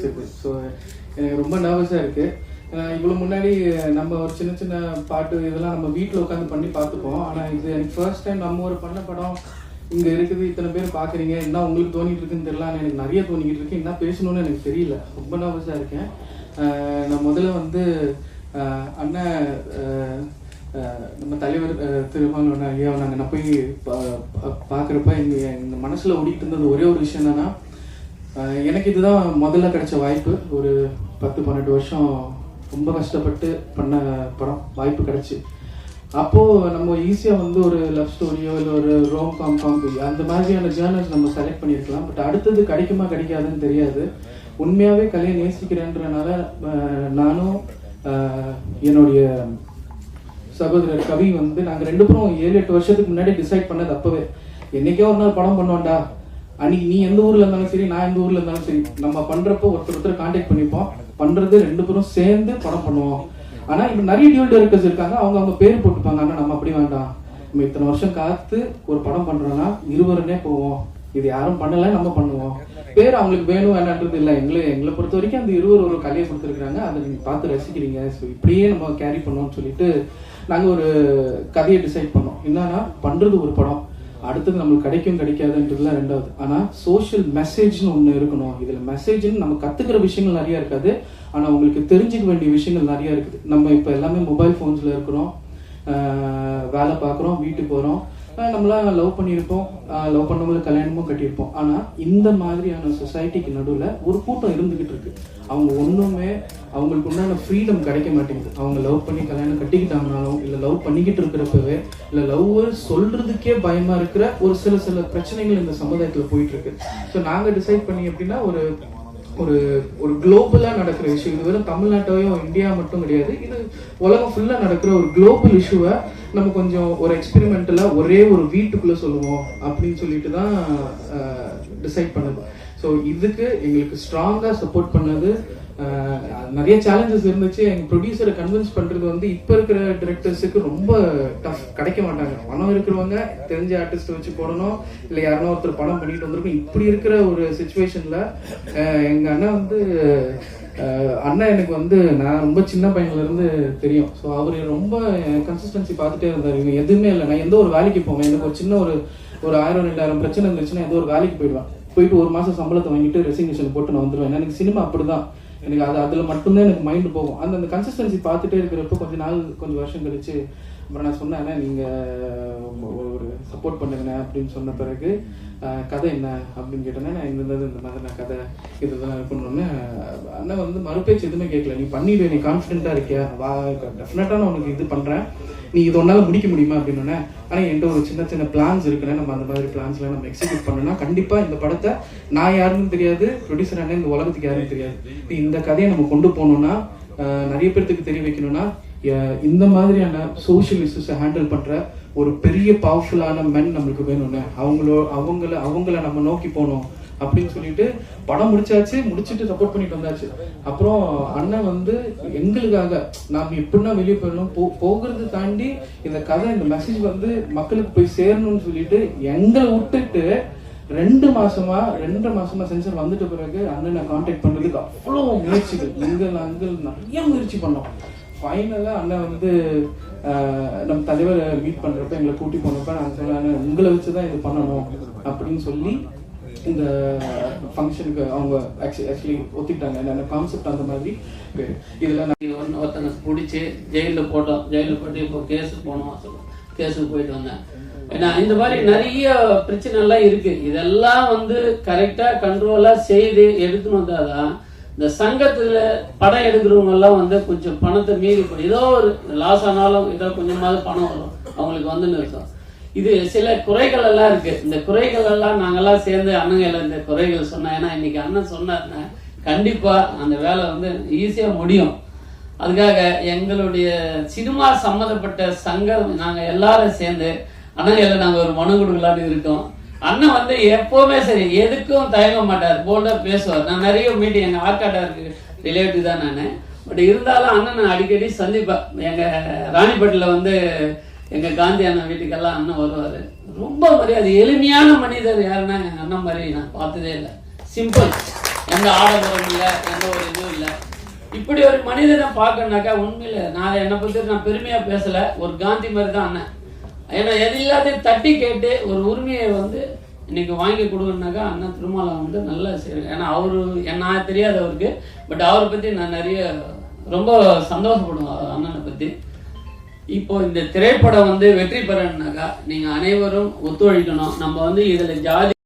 பேசுறது ஸோ எனக்கு ரொம்ப நர்வஸாக இருக்கு. இவ்வளோ முன்னாடி நம்ம ஒரு சின்ன சின்ன பாட்டு இதெல்லாம் நம்ம வீட்டில் உட்காந்து பண்ணி பார்த்துப்போம். ஆனால் இது எனக்கு ஃபர்ஸ்ட் டைம் நம்ம ஒரு பண்ண படம் இங்கே இருக்குது. இத்தனை பேர் பார்க்குறீங்க. என்ன உங்களுக்கு தோணிட்டு இருக்குன்னு தெரியல. எனக்கு நிறைய தோணிக்கிட்டு இருக்கு. என்ன பேசணும்னு எனக்கு தெரியல. ரொம்ப நர்வஸாக இருக்கேன். நான் முதல்ல வந்து அண்ணன் நம்ம தலைவர் அஹ் திருமாவளவன் ஐயா நாங்கள் நான் போய் பா- பா- பார்க்குறப்ப எங்கள் எங்கள் மனசில் ஓடிட்டு இருந்தது ஒரே ஒரு விஷயம் என்னன்னா எனக்கு இதுதான் முதல்ல கிடைச்ச வாய்ப்பு. ஒரு பத்து பன்னெண்டு வருஷம் ரொம்ப கஷ்டப்பட்டு பண்ண படம். வாய்ப்பு கிடைச்சி. அப்போது நம்ம ஈஸியாக வந்து ஒரு லவ் ஸ்டோரியோ இல்லை ஒரு ரோம் காம் காம்பி அந்த மாதிரியான ஜேர்னல்ஸ் நம்ம செலக்ட் பண்ணியிருக்கலாம். பட் அடுத்தது கிடைக்குமா கிடைக்காதுன்னு தெரியாது. உண்மையாகவே கலையை நேசிக்கிறேன்றனால நானும் என்னுடைய சகோதரர் கவி வந்து நாங்கள் ரெண்டு பேரும் ஏழு எட்டு வருஷத்துக்கு முன்னாடி டிசைட் பண்ணது அப்போவே. என்றைக்கே ஒரு நாள் படம் பண்ணுவோம்டா. அன்னைக்கு நீ எந்த ஊர்ல இருந்தாலும் சரி நான் எந்த ஊர்ல இருந்தாலும் சரி நம்ம பண்றப்போ ஒருத்தர் ஒருத்தர் கான்டாக்ட் பண்ணிப்போம். பண்றது ரெண்டு பேரும் சேர்ந்து படம் பண்ணுவோம். ஆனா இப்ப நிறைய டியூல் டைரக்டர்ஸ் இருக்காங்க அவங்க அவங்க பேர் போட்டுப்பாங்க ஆனா நம்ம அப்படி வேண்டாம். நம்ம இத்தனை வருஷம் காத்து ஒரு படம் பண்றோம்னா இருவருனே போவோம். இது யாரும் பண்ணல நம்ம பண்ணுவோம். பேர் அவங்களுக்கு வேணும் வேணான்றது இல்லை. எங்களை எங்களை பொறுத்த வரைக்கும் அந்த இருவர் ஒரு கலையை கொடுத்துருக்காங்க அதை நீங்க பார்த்து ரசிக்கிறீங்க. ஸோ இப்படியே நம்ம கேரி பண்ணோம்னு சொல்லிட்டு நாங்க ஒரு கதையை டிசைட் பண்ணோம். என்னன்னா பண்றது ஒரு படம். அடுத்தது நம்மளுக்கு கிடைக்கும் கிடைக்காதுன்றதுல ரெண்டாவது. ஆனா சோஷியல் மெசேஜ்னு ஒண்ணு இருக்கணும். இதுல மெசேஜ்னு நம்ம கத்துக்கிற விஷயங்கள் நிறைய இருக்காது. ஆனா உங்களுக்கு தெரிஞ்சுக்க வேண்டிய விஷயங்கள் நிறைய இருக்குது. நம்ம இப்ப எல்லாமே மொபைல் ஃபோன்ஸில் இருக்கிறோம். வேலை பார்க்குறோம் வீட்டுக்கு போகிறோம் நம்மளாம் லவ் பண்ணியிருப்போம். லவ் பண்ணவங்களுக்கு கல்யாணமும் கட்டியிருப்போம். ஆனால் இந்த மாதிரியான சொசைட்டிக்கு நடுவில் ஒரு கூட்டம் இருந்துகிட்டு இருக்கு. அவங்க ஒன்றுமே அவங்களுக்கு உண்டான ஃப்ரீடம் கிடைக்க மாட்டேங்குது. அவங்க லவ் பண்ணி கல்யாணம் கட்டிக்கிட்டாங்கனாலும் இல்லை லவ் பண்ணிக்கிட்டு இருக்கிறப்பவே இல்லை லவ் சொல்றதுக்கே பயமா இருக்கிற ஒரு சில சில பிரச்சனைகள் இந்த சமுதாயத்தில் போயிட்டு இருக்கு ஸோ நாங்கள் டிசைட் பண்ணி எப்படின்னா ஒரு ஒரு ஒரு குளோபலாக நடக்கிற விஷயம். இது வெறும் தமிழ்நாட்டையும் இந்தியா மட்டும் கிடையாது. இது உலகம் ஃபுல்லாக நடக்கிற ஒரு குளோபல் இஷ்யூவை நம்ம கொஞ்சம் ஒரு எக்ஸ்பெரிமெண்டலா ஒரே ஒரு வீட்டுக்குள்ளே சொல்லுவோம் அப்படின்னு சொல்லிட்டு தான் டிசைட் பண்ணது. ஸோ இதுக்கு எங்களுக்கு ஸ்ட்ராங்காக சப்போர்ட் பண்ணது நிறைய சேலஞ்சஸ் இருந்துச்சு. எங்க ப்ரொடியூசரை கன்வின்ஸ் பண்றது வந்து இப்ப இருக்கிற டிரெக்டர்ஸுக்கு ரொம்ப டஃப் கிடைக்க மாட்டாங்க. பணம் இருக்கிறவங்க தெரிஞ்ச ஆர்டிஸ்ட் வச்சு போடணும். இல்ல யாருன்னா ஒருத்தர் பணம் பண்ணிட்டு வந்திருக்கும். இப்படி இருக்கிற ஒரு சுச்சுவேஷன்ல எங்க அண்ணா வந்து அண்ணா எனக்கு வந்து நான் ரொம்ப சின்ன பையன்ல இருந்து தெரியும். ஸோ அவர் ரொம்ப கன்சிஸ்டன்சி பார்த்துட்டே இருந்தார். இவங்க எதுவுமே இல்லை. நான் எந்த ஒரு வேலைக்கு போவேன். எனக்கு ஒரு சின்ன ஒரு ஒரு ஆயிரம் ரெண்டாயிரம் பிரச்சனை இருந்துச்சுன்னா ஏதோ ஒரு வேலைக்கு போயிடுவேன். போயிட்டு ஒரு மாசம் சம்பளத்தை வாங்கிட்டு ரெசிக்னேஷன் போட்டு நான் வந்துடுவேன் எனக்கு சினிமா அப்படிதான். எனக்கு அது அதில் மட்டும்தான் எனக்கு மைண்ட் போகும். அந்த அந்த கன்சிஸ்டன்சி பார்த்துட்டே இருக்கிறப்ப கொஞ்ச நாள் கொஞ்சம் வருஷம் கழிச்சு அப்புறம் நான் சொன்னேன் நீங்கள் ஒரு சப்போர்ட் பண்ணுங்கண்ணே அப்படின்னு சொன்ன பிறகு கதை என்ன? அப்படின்னு கேட்டேன்னா நான் இந்த இந்த மாதிரி நான் கதை இதுதான் இருக்கணும்னு அண்ணன் வந்து மறுபேச்சு எதுவுமே கேட்கல. நீ பண்ணிடு நீ கான்ஃபிடென்ட்டாக இருக்கியா? வா டெஃபினட்டாக நான் உனக்கு இது பண்ணுறேன் நீ இது ஒன்றால் முடிக்க முடியுமா அப்படின்னு ஆனால் என்கிட்ட ஒரு சின்ன சின்ன பிளான்ஸ் இருக்குன்னா நம்ம அந்த மாதிரி பிளான்ஸ்லாம் நம்ம எக்ஸிக்யூட் பண்ணோம்னா கண்டிப்பாக இந்த படத்தை நான் யாருன்னு தெரியாது ப்ரொடியூசர் அண்ணன் இந்த உலகத்துக்கு யாருன்னு தெரியாது. இந்த கதையை நம்ம கொண்டு போனோம்னா நிறைய பேர்த்துக்கு தெரிய வைக்கணும்னா இந்த மாதிரியான சோஷியல் இஷ்யூஸை ஹேண்டில் பண்ணுற ஒரு பெரிய பவர்ஃபுல்லான மென் நம்மளுக்கு வேணும்னு அவங்களோ அவங்கள அவங்கள நம்ம நோக்கி போகணும். அப்படின்னு சொல்லிட்டு படம் முடிச்சாச்சு முடிச்சுட்டு சப்போர்ட் பண்ணிட்டு வந்தாச்சு. அப்புறம் அண்ணன் வந்து எங்களுக்காக நாம எப்படின்னா வெளியே போயிடணும். போ போகிறது தாண்டி இந்த கதை இந்த மெசேஜ் வந்து மக்களுக்கு போய் சேரணும்னு சொல்லிட்டு எங்களை விட்டுட்டு ரெண்டு மாசமா ரெண்டு மாசமா சென்சர் வந்துட்ட பிறகு அண்ணனை காண்டாக்ட் பண்றதுக்கு அவ்வளோ முயற்சிகள். எங்கள் அங்கள் நிறைய முயற்சி பண்ணோம். ஃபைனலாக அண்ணன் வந்து நம்ம தலைவரை மீட் பண்ணுறப்ப எங்களை கூட்டி போனப்ப நான் சொன்னேன் உங்களை வச்சு தான் இது பண்ணணும். அப்படின்னு சொல்லி இந்த ஃபங்க்ஷனுக்கு அவங்க ஆக்சுவலி ஒத்துக்கிட்டாங்க. என்னென்ன கான்செப்ட் அந்த மாதிரி? இதெல்லாம் ஒன்று ஒருத்தனை பிடிச்சி ஜெயிலில் போட்டோம். ஜெயிலில் போட்டு இப்போ கேஸுக்கு போனோம். கேஸுக்கு போயிட்டு வந்தேன். ஏன்னா இந்த மாதிரி நிறைய பிரச்சனை எல்லாம் இருக்கு. இதெல்லாம் வந்து கரெக்டா கண்ட்ரோலாக செய்து எடுத்துன்னு வந்தாதான் இந்த சங்கத்துல படம் எடுக்கிறவங்க எல்லாம் வந்து கொஞ்சம் பணத்தை மீறி போய் ஏதோ ஒரு லாஸ் ஆனாலும் ஏதோ கொஞ்சமாவது பணம் வரும். அவங்களுக்கு வந்து நிறுத்தம். இது சில குறைகள் எல்லாம் இருக்கு. இந்த குறைகள் எல்லாம் நாங்கெல்லாம் சேர்ந்து அண்ணங்கையில இந்த குறைகள் சொன்னேன். ஏன்னா இன்னைக்கு அண்ணன் சொன்னாருன்னா கண்டிப்பா அந்த வேலை வந்து ஈஸியா முடியும். அதுக்காக எங்களுடைய சினிமா சம்மந்தப்பட்ட சங்கம் நாங்க எல்லாரும் சேர்ந்து அண்ணங்கையில நாங்க ஒரு மனு கொடுக்கலான்னு இருக்கோம். அண்ணன் வந்து எப்பவுமே சரி எதுக்கும் தயங்க மாட்டார். போல்டா பேசுவார். நான் நிறைய மீட்டிங் எங்க ஆர்காட்டாருக்கு ரிலேட்டிவ் தான் நான். பட் இருந்தாலும் அண்ணன் நான் அடிக்கடி சந்திப்பேன். எங்க ராணிப்பட்டில வந்து எங்க காந்தி அண்ணன் வீட்டுக்கெல்லாம் அண்ணன் வருவார். ரொம்ப மரியாதை எளிமையான மனிதர் யாருன்னா எங்க அண்ணன் மாதிரி நான் பார்த்ததே இல்லை. சிம்பிள் எந்த ஆடம்பரம் இல்லை எந்த ஒரு இதுவும் இல்லை. இப்படி ஒரு மனிதனை பார்க்கணுனாக்கா உண்மையில் நான் என்னை பற்றி நான் பெருமையாக பேசலை. ஒரு காந்தி மாதிரி தான் அண்ணன். ஏன்னா எது எல்லாத்தையும் தட்டி கேட்டு ஒரு உரிமையை வந்து இன்னைக்கு வாங்கி கொடுக்கணுனாக்கா அண்ணன் திருமாலை வந்து நல்லா செய்யணும் ஏன்னா அவரு நான் தெரியாது அவருக்கு பட் அவரை பற்றி நான் நிறைய ரொம்ப சந்தோஷப்படுவேன் அண்ணனை பற்றி இப்போ இந்த திரைப்படம் வந்து வெற்றி பெறணுனாக்கா நீங்கள் அனைவரும் ஒத்துழைக்கணும். நம்ம வந்து இதில் ஜாதி